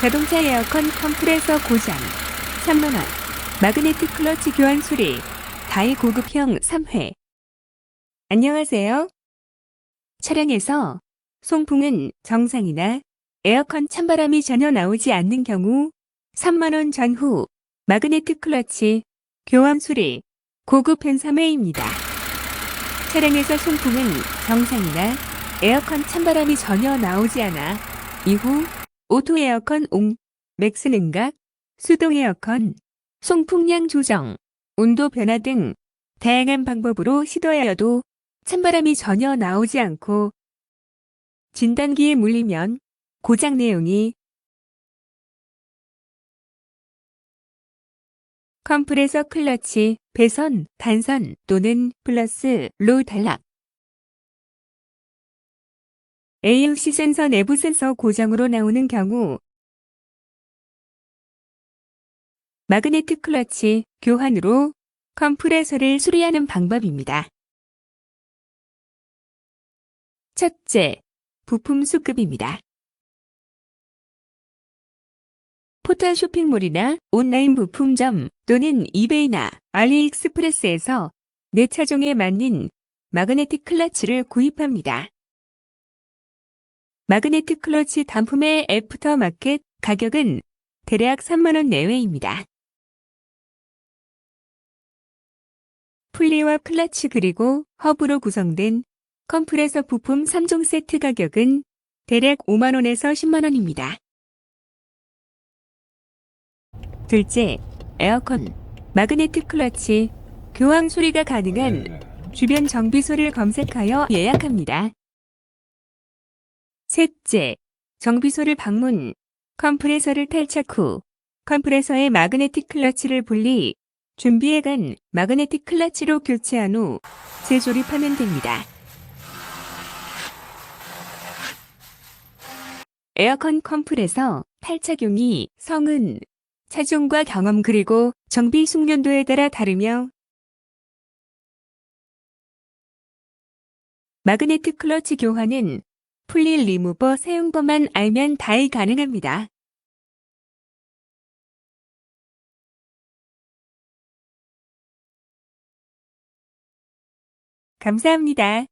자동차 에어컨 컴프레서 고장 3만원 마그네틱 클러치 교환 수리 다이 고급형 3회 안녕하세요. 차량에서 송풍은 정상이나 에어컨 찬바람이 전혀 나오지 않는 경우 3만원 전후 마그네틱 클러치 교환 수리 고급 펜 3회입니다. 차량에서 송풍은 정상이나 에어컨 찬바람이 전혀 나오지 않아 이후 오토 에어컨 옹, 맥스 능각, 수동 에어컨, 송풍량 조정, 온도 변화 등 다양한 방법으로 시도하여도 찬바람이 전혀 나오지 않고 진단기에 물리면 고장 내용이 컴프레서 클러치, 배선, 단선 또는 플러스 로 단락 AUC 센서 내부 센서 고장으로 나오는 경우 마그네틱 클러치 교환으로 컴프레서를 수리하는 방법입니다. 첫째, 부품 수급입니다. 포털 쇼핑몰이나 온라인 부품점 또는 이베이나 알리익스프레스에서 내 차종에 맞는 마그네틱 클러치를 구입합니다. 마그네틱 클러치 단품의 애프터마켓 가격은 대략 3만원 내외입니다. 풀리와 클러치 그리고 허브로 구성된 컴프레서 부품 3종 세트 가격은 대략 5만원에서 10만원입니다. 둘째, 에어컨, 마그네틱 클러치, 교환 수리가 가능한 주변 정비소를 검색하여 예약합니다. 셋째, 정비소를 방문, 컴프레서를 탈착 후 컴프레서의 마그네틱 클러치를 분리, 준비해간 마그네틱 클러치로 교체한 후 재조립하면 됩니다. 에어컨 컴프레서 탈착용이 성은, 차종과 경험 그리고 정비 숙련도에 따라 다르며 마그네틱 클러치 교환은 풀릴 리무버 사용법만 알면 다이 가능합니다. 감사합니다.